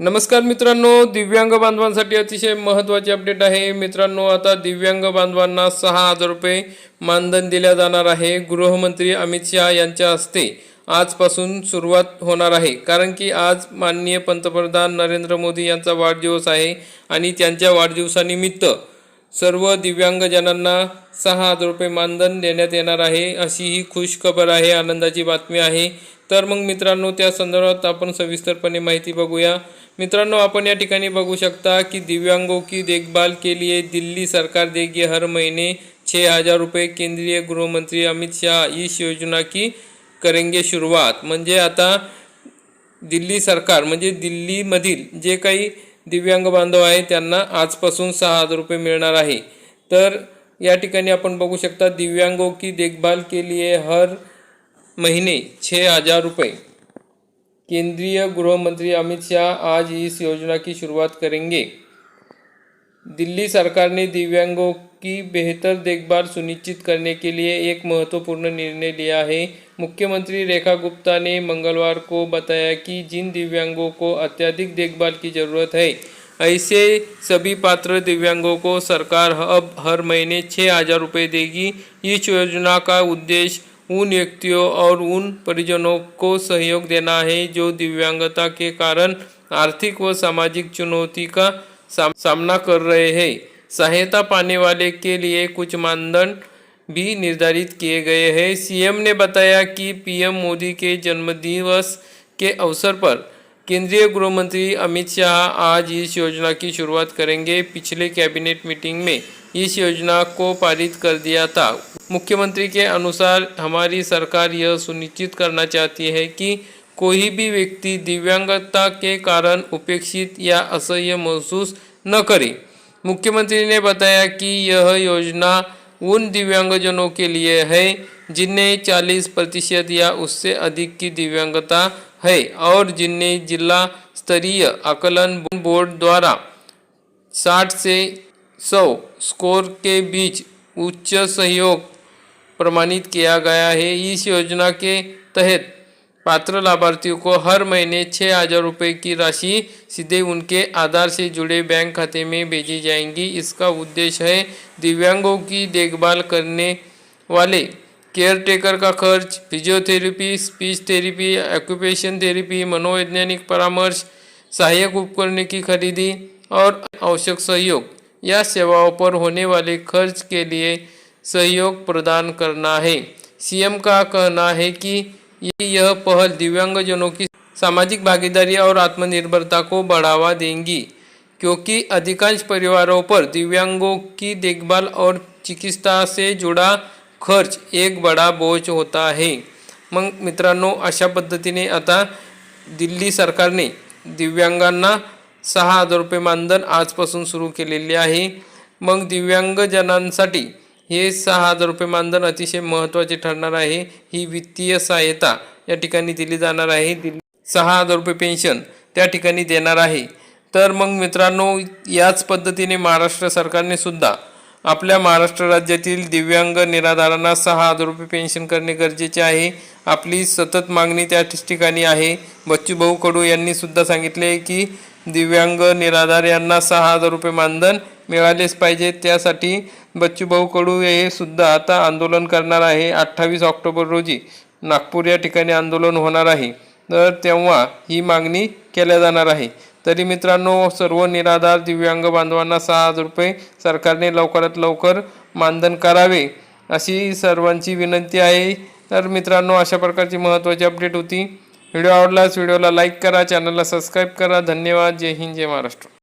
नमस्कार मित्रांनो दिव्यांग बांधवांसाठी अतिशय महत्त्वाची अपडेट आहे. मित्रांनो आता दिव्यांग बांधवांना सहा हजार रुपये मानधन दिल्या जाणार आहे. गृहमंत्री अमित शहा यांच्या हस्ते आजपासून सुरुवात होणार आहे. कारण की आज माननीय पंतप्रधान नरेंद्र मोदी यांचा वाढदिवस आहे आणि त्यांच्या वाढदिवसानिमित्त सर्व दिव्यांगजनांना सहा हजार रुपये मानधन देण्यात येणार आहे अशी ही खुश खबर आहे. आनंदाची बातमी आहे. तर मग मित्रांनो त्या संदर्भात आपण सविस्तरपणे माहिती बघूया. मित्रांनो आपण या ठिकाणी बघू शकता की दिव्यांगों की देखभाल के लिए दिल्ली सरकार देगी हर महीने छः हजार रुपये केंद्रीय गृहमंत्री अमित शाह इस योजना की करेंगे सुरुवात म्हणजे आता दिल्ली सरकार म्हणजे दिल्लीमधील जे काही दिव्यांग बांधव आहे त्यांना आजपासून सहा हजार रुपये मिळणार आहे. तर या ठिकाणी आपण बघू शकता दिव्यांगों की देखभाल के लिए हर महीने छः हज़ार रुपये केंद्रीय गृह मंत्री अमित शाह आज इस योजना की शुरुआत करेंगे। दिल्ली सरकार ने दिव्यांगों की बेहतर देखभाल सुनिश्चित करने के लिए एक महत्वपूर्ण निर्णय लिया है। मुख्यमंत्री रेखा गुप्ता ने मंगलवार को बताया कि जिन दिव्यांगों को अत्यधिक देखभाल की ज़रूरत है, ऐसे सभी पात्र दिव्यांगों को सरकार अब हर महीने छः हज़ार रुपये देगी। इस योजना का उद्देश्य उन व्यक्तियों और उन परिजनों को सहयोग देना है जो दिव्यांगता के कारण आर्थिक व सामाजिक चुनौती का सामना कर रहे हैं। सहायता पाने वाले के लिए कुछ मानदंड भी निर्धारित किए गए हैं। सीएम ने बताया कि पीएम मोदी के जन्मदिवस के अवसर पर केंद्रीय गृह मंत्री अमित शाह आज इस योजना की शुरुआत करेंगे। पिछले कैबिनेट मीटिंग में इस योजना को पारित कर दिया था। मुख्यमंत्री के अनुसार हमारी सरकार यह सुनिश्चित करना चाहती है कि कोई भी व्यक्ति दिव्यांगता के कारण उपेक्षित या असह्य महसूस न करे। मुख्यमंत्री ने बताया कि यह योजना उन दिव्यांगजनों के लिए है जिन्हें 40 प्रतिशत या उससे अधिक की दिव्यांगता है और जिन्हें जिला स्तरीय आकलन बोर्ड द्वारा 60 से 100 स्कोर के बीच उच्च सहयोग प्रमाणित किया गया है। इस योजना के तहत पात्र लाभार्थियों को हर महीने छः हज़ार रुपये की राशि सीधे उनके आधार से जुड़े बैंक खाते में भेजी जाएँगी। इसका उद्देश्य है दिव्यांगों की देखभाल करने वाले केयर टेकर का खर्च, physiotherapy, speech therapy, occupation therapy, मनोवैज्ञानिक परामर्श, सहायक उपकरण की खरीदी और आवश्यक सहयोग या सेवाओं पर होने वाले खर्च के लिए सहयोग प्रदान करना है। सीएम का कहना है कि यह पहल दिव्यांगजनों की सामाजिक भागीदारी और आत्मनिर्भरता को बढ़ावा देंगी, क्योंकि अधिकांश परिवारों पर दिव्यांगों की देखभाल और चिकित्सा से जुड़ा खर्च एक बड़ा बोझ होता है। मग, मित्रांनो, अशा पद्धतीने आता दिल्ली सरकारने दिव्यांगांना सहा हज़ार रुपये मानधन आजपासून सुरू केलेले आहे. मग, दिव्यांगजनांसाठी हे सहा हजार रुपये मानधन अतिशय महत्त्वाचे ठरणार आहे. ही वित्तीय सहायता या ठिकाणी दिली जाणार आहे. दिल्ली सहा हजार रुपये पेन्शन त्या ठिकाणी देणार आहे. तर मग मित्रांनो याच पद्धतीने महाराष्ट्र सरकारने सुद्धा आपल्या महाराष्ट्र राज्यातील दिव्यांग निराधारांना सहा हजार रुपये पेन्शन करणे गरजेचे आहे. आपली सतत मागणी त्या ठिकाणी आहे. बच्चूभाऊ कडू यांनी सुद्धा सांगितले की दिव्यांग निराधार यांना सहा हजार रुपये मानधन मिळालेच पाहिजे. त्यासाठी बच्चूभाऊ कडू हे सुद्धा आता आंदोलन करणार आहे. अठ्ठावीस ऑक्टोबर रोजी नागपूर या ठिकाणी आंदोलन होणार आहे. तर तेव्हा ही मागणी केल्या जाणार आहे. तरी मित्रांनो सर्व निराधार दिव्यांग बांधवांना सहा हजार रुपये सरकारने लवकरात लवकर मानधन करावे अशी सर्वांची विनंती आहे. तर मित्रांनो अशा प्रकारची महत्त्वाची अपडेट होती. व्हिडिओ आवडलाच व्हिडिओला लाईक करा चॅनलला सबस्क्राईब करा. धन्यवाद. जय हिंद जय महाराष्ट्र.